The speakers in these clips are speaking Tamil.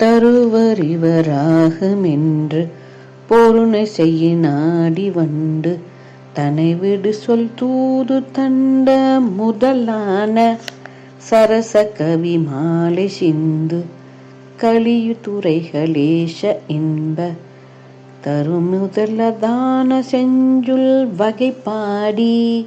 தருவறிவராகுமென்று பொருணை செய்ய நாடி வண்டு. தனை விடு சொல் தூது தண்ட முதலான சரச கவி மாலை சிந்து. கலியு துறைகளேஷ இன்ப தருமுதலதான செஞ்சுல் வகை பாடி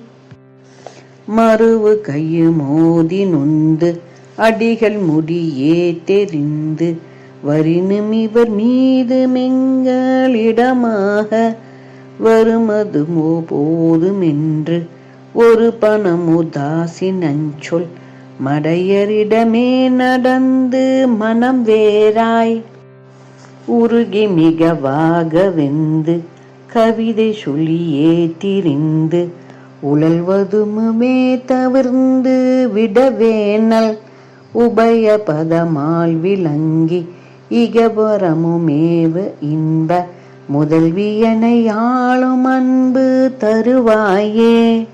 மறுவு கையு மோதி நொந்து அடிகள் முடியே தெரிந்து வரினும் இவர் மீது மெங்களிடமாக வருமதுமோ போதுமென்று ஒரு பணமுதாசி நஞ்சொல் மடையரிடமே நடந்து மனம் வேறாய். உருகி மிகவாக வெந்து கவிதை சொல்லியே திரிந்து உழல்வதுமுமே தவிர்ந்து விடவேனல். உபய பதமால் விளங்கி இகபுரமுமேவு இன்ப முதல்வியனை ஆளும் அன்பு தருவாயே.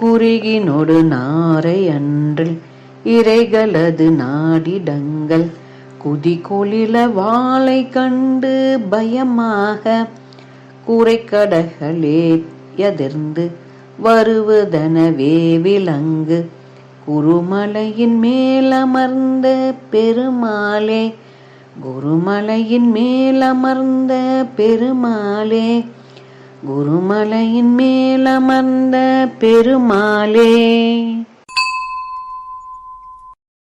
குறுகினொடு நாரை அன்றில் இறைகளது நாடிடங்கள் குதிகொளில வாளை கண்டு பயமாக குறைக்கடகளே எதிர்ந்து வருவதனவே விலங்கு குருமலையின் மேலமர்ந்த பெருமாளே குருமலையின் மேல் அமர்ந்த பெருமாளே குருமலையின் மேல் அமர்ந்த பெருமாளே.